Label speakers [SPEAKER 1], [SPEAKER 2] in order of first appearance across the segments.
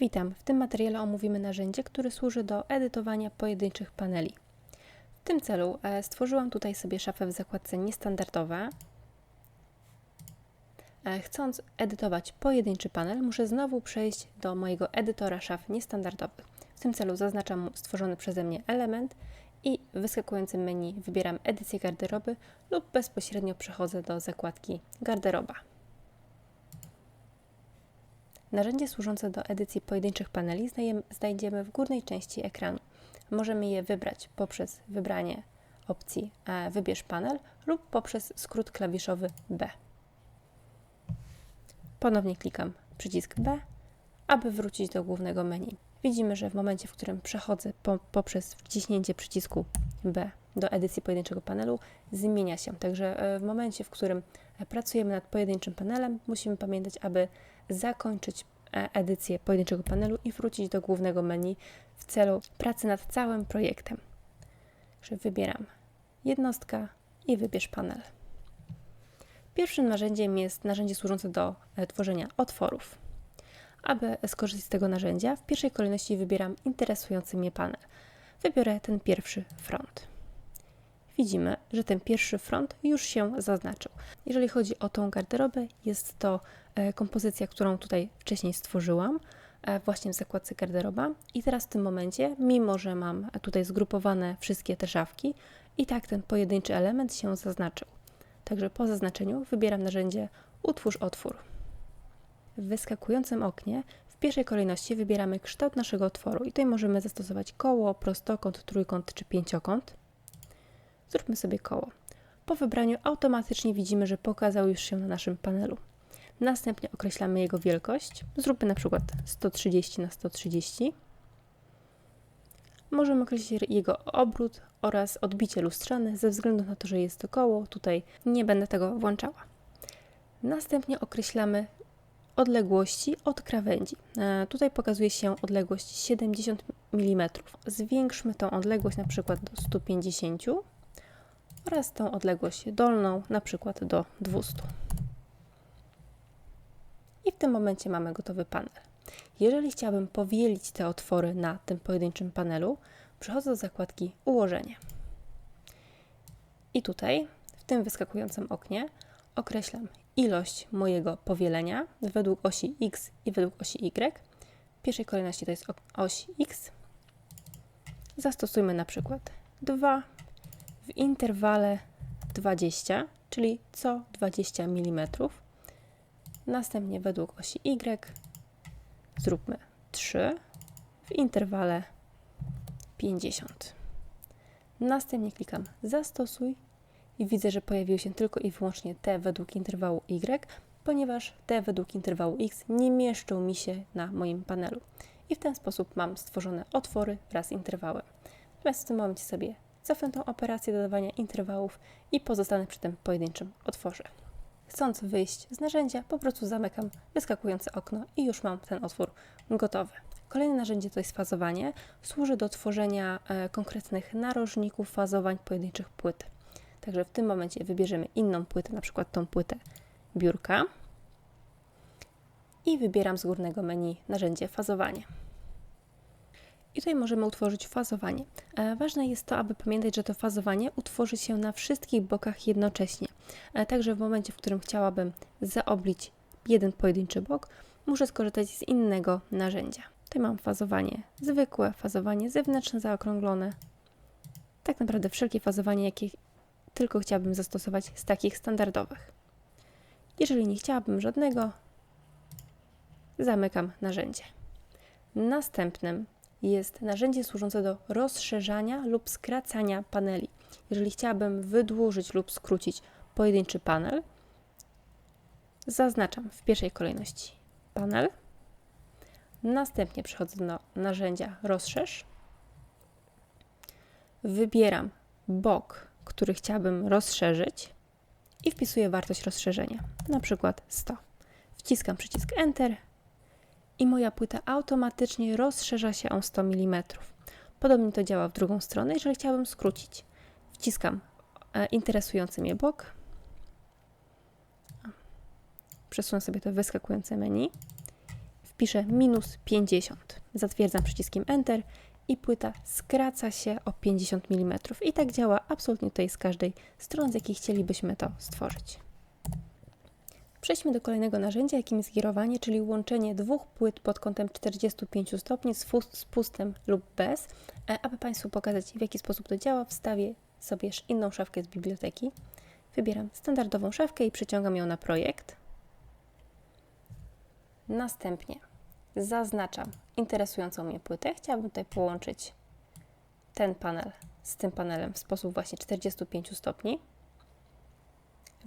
[SPEAKER 1] Witam. W tym materiale omówimy narzędzie, które służy do edytowania pojedynczych paneli. W tym celu e, stworzyłam tutaj sobie szafę w zakładce niestandardowe. E, Chcąc edytować pojedynczy panel, muszę znowu przejść do mojego edytora szaf niestandardowych. W tym celu zaznaczam stworzony przeze mnie element i w wyskakującym menu wybieram edycję garderoby lub bezpośrednio przechodzę do zakładki garderoba. Narzędzie służące do edycji pojedynczych paneli znajdziemy w górnej części ekranu. Możemy je wybrać poprzez wybranie opcji e, Wybierz panel lub poprzez skrót klawiszowy B. Ponownie klikam przycisk B, aby wrócić do głównego menu. Widzimy, że w momencie, w którym przechodzę po, poprzez wciśnięcie przycisku B do edycji pojedynczego panelu, zmienia się. Także e, w momencie, w którym e, pracujemy nad pojedynczym panelem, musimy pamiętać, aby zakończyć e, edycję pojedynczego panelu i wrócić do głównego menu w celu pracy nad całym projektem. Wybieram jednostka i wybierz panel. Pierwszym narzędziem jest narzędzie służące do e, tworzenia otworów. Aby skorzystać z tego narzędzia, w pierwszej kolejności wybieram interesujący mnie panel. Wybiorę ten pierwszy front. Widzimy, że ten pierwszy front już się zaznaczył. Jeżeli chodzi o tą garderobę, jest to kompozycja, którą tutaj wcześniej stworzyłam, e, właśnie w zakładce garderoba. I teraz w tym momencie, mimo że mam tutaj zgrupowane wszystkie te szafki, i tak ten pojedynczy element się zaznaczył. Także po zaznaczeniu wybieram narzędzie Utwórz otwór. W wyskakującym oknie w pierwszej kolejności wybieramy kształt naszego otworu i tutaj możemy zastosować koło, prostokąt, trójkąt czy pięciokąt. Zróbmy sobie koło. Po wybraniu automatycznie widzimy, że pokazał już się na naszym panelu. Następnie określamy jego wielkość. Zróbmy na przykład 130 na 130. Możemy określić jego obrót oraz odbicie lustrzane ze względu na to, że jest to koło. Tutaj nie będę tego włączała. Następnie określamy odległości od krawędzi. E, Tutaj pokazuje się odległość 70 mm. Zwiększmy tą odległość na przykład do 150 oraz tą odległość dolną na przykład do 200. W tym momencie mamy gotowy panel. Jeżeli chciałabym powielić te otwory na tym pojedynczym panelu, przechodzę do zakładki Ułożenie. I tutaj, w tym wyskakującym oknie, określam ilość mojego powielenia według osi X i według osi Y. W pierwszej kolejności to jest oś X. Zastosujmy na przykład 2 w interwale 20, czyli co 20 mm. Następnie według osi Y zróbmy 3 w interwale 50. Następnie klikam Zastosuj i widzę, że pojawiły się tylko i wyłącznie te według interwału Y, ponieważ te według interwału X nie mieszczą mi się na moim panelu. I w ten sposób mam stworzone otwory wraz z interwałem. Natomiast w tym momencie sobie cofnę tą operację dodawania interwałów i pozostanę przy tym pojedynczym otworze. Chcąc wyjść z narzędzia, po prostu zamykam wyskakujące okno i już mam ten otwór gotowy. Kolejne narzędzie to jest fazowanie. Służy do tworzenia e, konkretnych narożników, fazowań pojedynczych płyt. Także w tym momencie wybierzemy inną płytę, na przykład tą płytę biurka i wybieram z górnego menu narzędzie fazowanie. I tutaj możemy utworzyć fazowanie. E, Ważne jest to, aby pamiętać, że to fazowanie utworzy się na wszystkich bokach jednocześnie. Także w momencie, w którym chciałabym zaoblić jeden pojedynczy bok, muszę skorzystać z innego narzędzia. Tutaj mam fazowanie zwykłe, fazowanie zewnętrzne zaokrąglone. Tak naprawdę wszelkie fazowanie, jakie tylko chciałabym zastosować z takich standardowych. Jeżeli nie chciałabym żadnego, zamykam narzędzie. Następnym jest narzędzie służące do rozszerzania lub skracania paneli. Jeżeli chciałabym wydłużyć lub skrócić pojedynczy panel, zaznaczam w pierwszej kolejności panel, następnie przechodzę do narzędzia rozszerz, wybieram bok, który chciałabym rozszerzyć i wpisuję wartość rozszerzenia, na przykład 100. Wciskam przycisk Enter i moja płyta automatycznie rozszerza się o 100 mm. Podobnie to działa w drugą stronę, jeżeli chciałabym skrócić. Wciskam e, interesujący mnie bok. Przesunę sobie to wyskakujące menu. Wpiszę minus 50. Zatwierdzam przyciskiem Enter i płyta skraca się o 50 mm. I tak działa absolutnie tutaj z każdej strony, z jakiej chcielibyśmy to stworzyć. Przejdźmy do kolejnego narzędzia, jakim jest gierowanie, czyli łączenie dwóch płyt pod kątem 45 stopni z, z pustym lub bez. E, aby Państwu pokazać, w jaki sposób to działa, wstawię sobie inną szafkę z biblioteki. Wybieram standardową szafkę i przeciągam ją na projekt. Następnie zaznaczam interesującą mnie płytę. Chciałabym tutaj połączyć ten panel z tym panelem w sposób właśnie 45 stopni.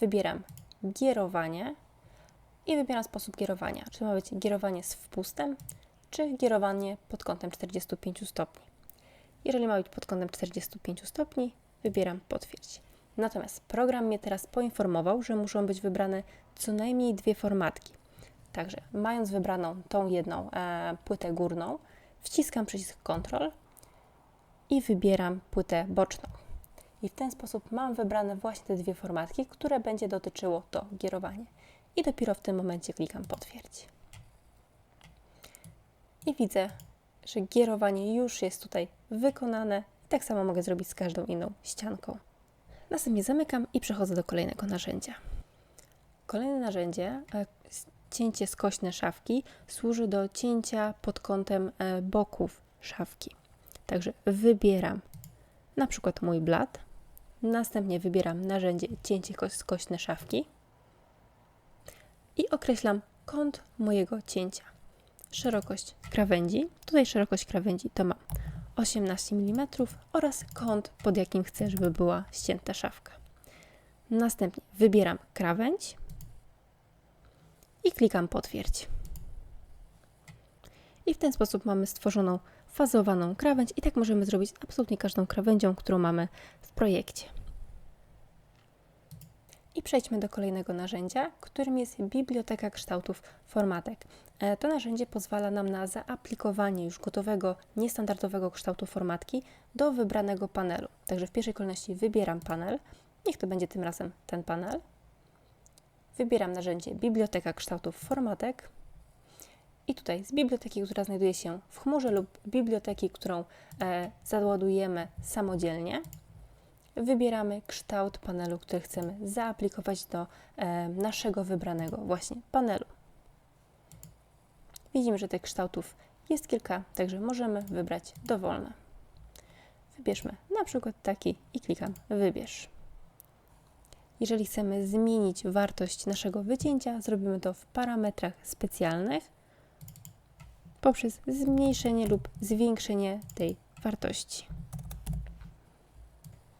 [SPEAKER 1] Wybieram gierowanie i wybieram sposób gierowania. Czy ma być gierowanie z wpustem, czy gierowanie pod kątem 45 stopni. Jeżeli ma być pod kątem 45 stopni, wybieram potwierdź. Natomiast program mnie teraz poinformował, że muszą być wybrane co najmniej dwie formatki. Także mając wybraną tą jedną e, płytę górną, wciskam przycisk Ctrl i wybieram płytę boczną. I w ten sposób mam wybrane właśnie te dwie formatki, które będzie dotyczyło to gierowanie. I dopiero w tym momencie klikam potwierdź. I widzę, że gierowanie już jest tutaj wykonane. I tak samo mogę zrobić z każdą inną ścianką. Następnie zamykam i przechodzę do kolejnego narzędzia. Kolejne narzędzie, e, cięcie skośne szafki, służy do cięcia pod kątem e, boków szafki. Także wybieram na przykład mój blat, następnie wybieram narzędzie cięcie skośne szafki i określam kąt mojego cięcia. Szerokość krawędzi, tutaj szerokość krawędzi to mam 18 mm oraz kąt, pod jakim chcę, żeby była ścięta szafka. Następnie wybieram krawędź i klikam potwierdź. I w ten sposób mamy stworzoną fazowaną krawędź i tak możemy zrobić absolutnie każdą krawędzią, którą mamy w projekcie. I przejdźmy do kolejnego narzędzia, którym jest Biblioteka Kształtów Formatek. E, to narzędzie pozwala nam na zaaplikowanie już gotowego, niestandardowego kształtu formatki do wybranego panelu. Także w pierwszej kolejności wybieram panel, niech to będzie tym razem ten panel. Wybieram narzędzie Biblioteka Kształtów Formatek i tutaj z biblioteki, która znajduje się w chmurze lub biblioteki, którą e, załadujemy samodzielnie, wybieramy kształt panelu, który chcemy zaaplikować do e, naszego wybranego właśnie panelu. Widzimy, że tych kształtów jest kilka, także możemy wybrać dowolne. Wybierzmy na przykład taki i klikam wybierz. Jeżeli chcemy zmienić wartość naszego wycięcia, zrobimy to w parametrach specjalnych poprzez zmniejszenie lub zwiększenie tej wartości.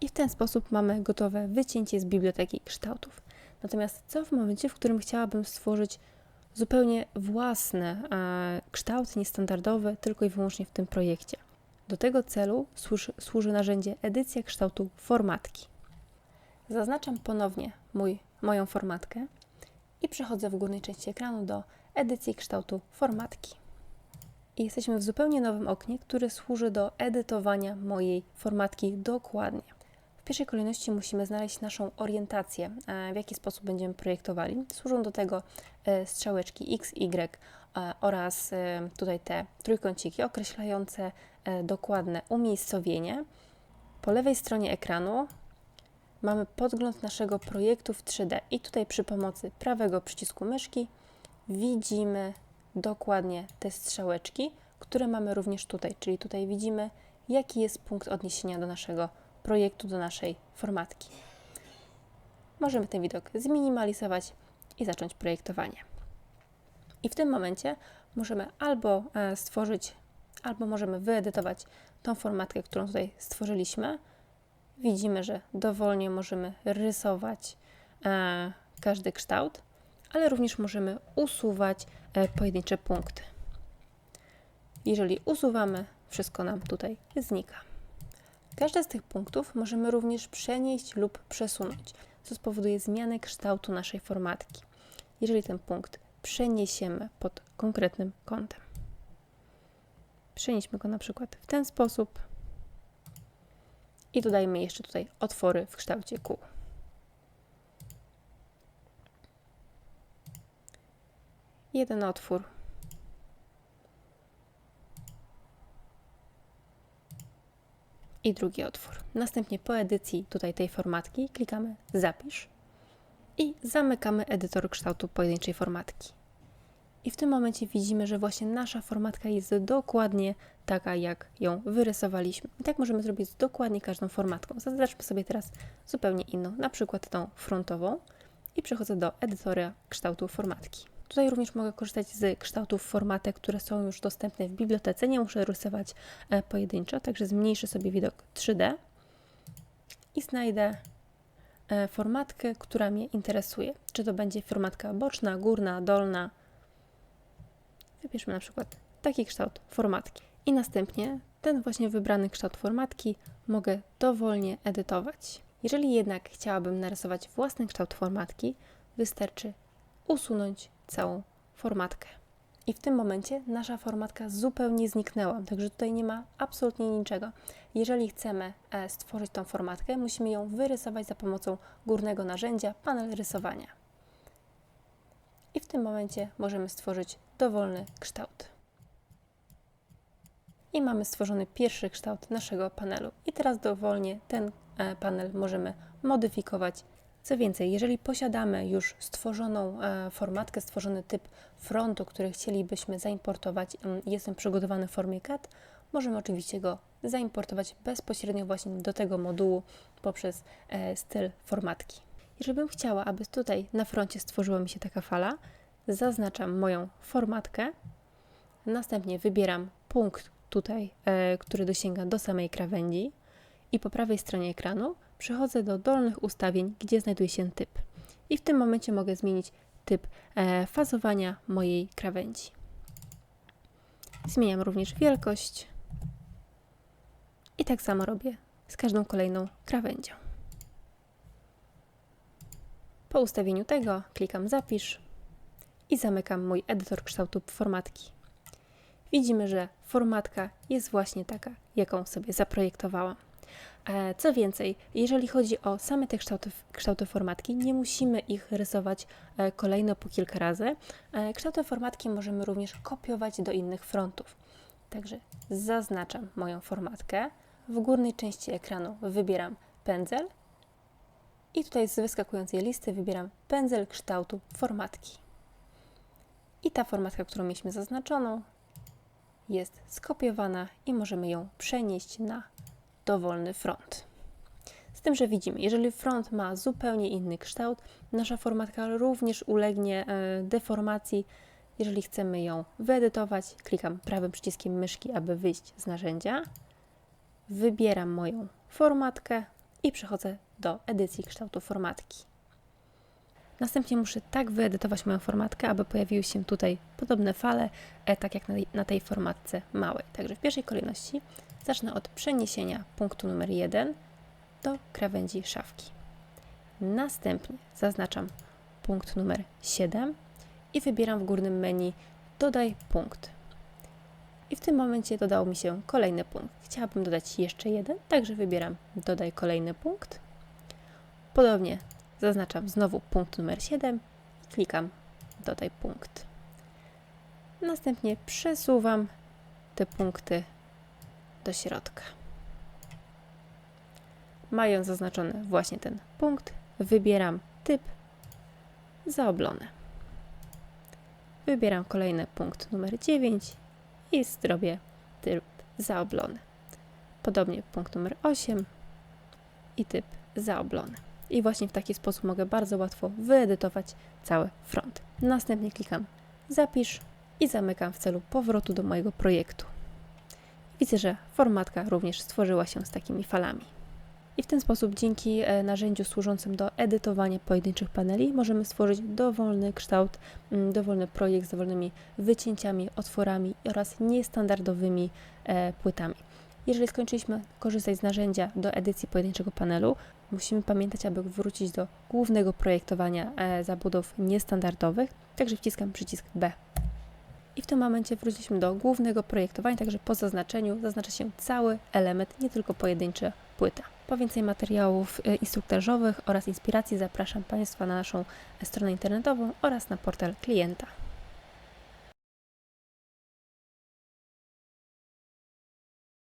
[SPEAKER 1] I w ten sposób mamy gotowe wycięcie z biblioteki kształtów. Natomiast co w momencie, w którym chciałabym stworzyć zupełnie własny e, kształt, niestandardowy, tylko i wyłącznie w tym projekcie? Do tego celu służy, służy narzędzie edycja kształtu formatki. Zaznaczam ponownie mój, moją formatkę i przechodzę w górnej części ekranu do edycji kształtu formatki. I jesteśmy w zupełnie nowym oknie, które służy do edytowania mojej formatki dokładnie. W pierwszej kolejności musimy znaleźć naszą orientację, e, w jaki sposób będziemy projektowali. Służą do tego e, strzałeczki X, Y e, oraz tutaj te trójkąciki określające dokładne umiejscowienie. Po lewej stronie ekranu mamy podgląd naszego projektu w 3D i tutaj przy pomocy prawego przycisku myszki widzimy dokładnie te strzałeczki, które mamy również tutaj, czyli tutaj widzimy, jaki jest punkt odniesienia do naszego projektu, do naszej formatki. Możemy ten widok zminimalizować i zacząć projektowanie. I w tym momencie możemy albo e, stworzyć, albo możemy wyedytować tą formatkę, którą tutaj stworzyliśmy. Widzimy, że dowolnie możemy rysować e, każdy kształt, ale również możemy usuwać e, pojedyncze punkty. Jeżeli usuwamy, wszystko nam tutaj znika. Każdy z tych punktów możemy również przenieść lub przesunąć, co spowoduje zmianę kształtu naszej formatki. Jeżeli ten punkt przeniesiemy pod konkretnym kątem. Przenieśmy go na przykład w ten sposób i dodajmy jeszcze tutaj otwory w kształcie kół. Jeden otwór. I drugi otwór. Następnie po edycji tutaj tej formatki klikamy zapisz i zamykamy edytor kształtu pojedynczej formatki. I w tym momencie widzimy, że właśnie nasza formatka jest dokładnie taka, jak ją wyrysowaliśmy. I tak możemy zrobić z dokładnie każdą formatką. Zaznaczmy sobie teraz zupełnie inną, na przykład tą frontową i przechodzę do edytora kształtu formatki. Tutaj również mogę korzystać z kształtów formatek, które są już dostępne w bibliotece. Nie muszę rysować e, pojedynczo, także zmniejszę sobie widok 3D i znajdę e, formatkę, która mnie interesuje. Czy to będzie formatka boczna, górna, dolna. Wybierzmy na przykład taki kształt formatki. I następnie ten właśnie wybrany kształt formatki mogę dowolnie edytować. Jeżeli jednak chciałabym narysować własny kształt formatki, wystarczy usunąć całą formatkę. I w tym momencie nasza formatka zupełnie zniknęła, także tutaj nie ma absolutnie niczego. Jeżeli chcemy e, stworzyć tą formatkę, musimy ją wyrysować za pomocą górnego narzędzia panel rysowania. I w tym momencie możemy stworzyć dowolny kształt. I mamy stworzony pierwszy kształt naszego panelu. I teraz dowolnie ten e, panel możemy modyfikować co więcej, jeżeli posiadamy już stworzoną e, formatkę, stworzony typ frontu, który chcielibyśmy zaimportować, mm, jest on przygotowany w formie CAD, możemy oczywiście go zaimportować bezpośrednio właśnie do tego modułu poprzez e, styl formatki. Jeżeli bym chciała, aby tutaj na froncie stworzyła mi się taka fala, zaznaczam moją formatkę, następnie wybieram punkt tutaj, e, który dosięga do samej krawędzi i po prawej stronie ekranu przechodzę do dolnych ustawień, gdzie znajduje się typ. I w tym momencie mogę zmienić typ e, fazowania mojej krawędzi. Zmieniam również wielkość. I tak samo robię z każdą kolejną krawędzią. Po ustawieniu tego klikam zapisz i zamykam mój edytor kształtu formatki. Widzimy, że formatka jest właśnie taka, jaką sobie zaprojektowałam. E, co więcej, jeżeli chodzi o same te kształty, kształty formatki, nie musimy ich rysować e, kolejno po kilka razy. E, kształty formatki możemy również kopiować do innych frontów. Także zaznaczam moją formatkę. W górnej części ekranu wybieram pędzel i tutaj z wyskakującej listy wybieram pędzel kształtu formatki. I ta formatka, którą mieliśmy zaznaczoną, jest skopiowana i możemy ją przenieść na dowolny front. Z tym, że widzimy, jeżeli front ma zupełnie inny kształt, nasza formatka również ulegnie e, deformacji. Jeżeli chcemy ją wyedytować, klikam prawym przyciskiem myszki, aby wyjść z narzędzia. Wybieram moją formatkę i przechodzę do edycji kształtu formatki. Następnie muszę tak wyedytować moją formatkę, aby pojawiły się tutaj podobne fale, e, tak jak na tej formatce małej. Także w pierwszej kolejności Zacznę od przeniesienia punktu numer 1 do krawędzi szafki. Następnie zaznaczam punkt numer 7 i wybieram w górnym menu Dodaj punkt. I w tym momencie dodał mi się kolejny punkt. Chciałabym dodać jeszcze jeden, także wybieram Dodaj kolejny punkt. Podobnie zaznaczam znowu punkt numer 7 i klikam Dodaj punkt. Następnie przesuwam te punkty do środka. Mając zaznaczony właśnie ten punkt, wybieram typ zaoblony. Wybieram kolejny punkt numer 9 i zrobię typ zaoblony. Podobnie punkt numer 8 i typ zaoblony. I właśnie w taki sposób mogę bardzo łatwo wyedytować cały front. Następnie klikam zapisz i zamykam w celu powrotu do mojego projektu. Widzę, że formatka również stworzyła się z takimi falami. I w ten sposób, dzięki e, narzędziu służącym do edytowania pojedynczych paneli, możemy stworzyć dowolny kształt, mm, dowolny projekt z dowolnymi wycięciami, otworami oraz niestandardowymi e, płytami. Jeżeli skończyliśmy korzystać z narzędzia do edycji pojedynczego panelu, musimy pamiętać, aby wrócić do głównego projektowania e, zabudów niestandardowych, także wciskam przycisk B. I w tym momencie wróciliśmy do głównego projektowania, także po zaznaczeniu zaznacza się cały element, nie tylko pojedyncze płyta. Po więcej materiałów y, instruktażowych oraz inspiracji zapraszam Państwa na naszą stronę internetową oraz na portal klienta.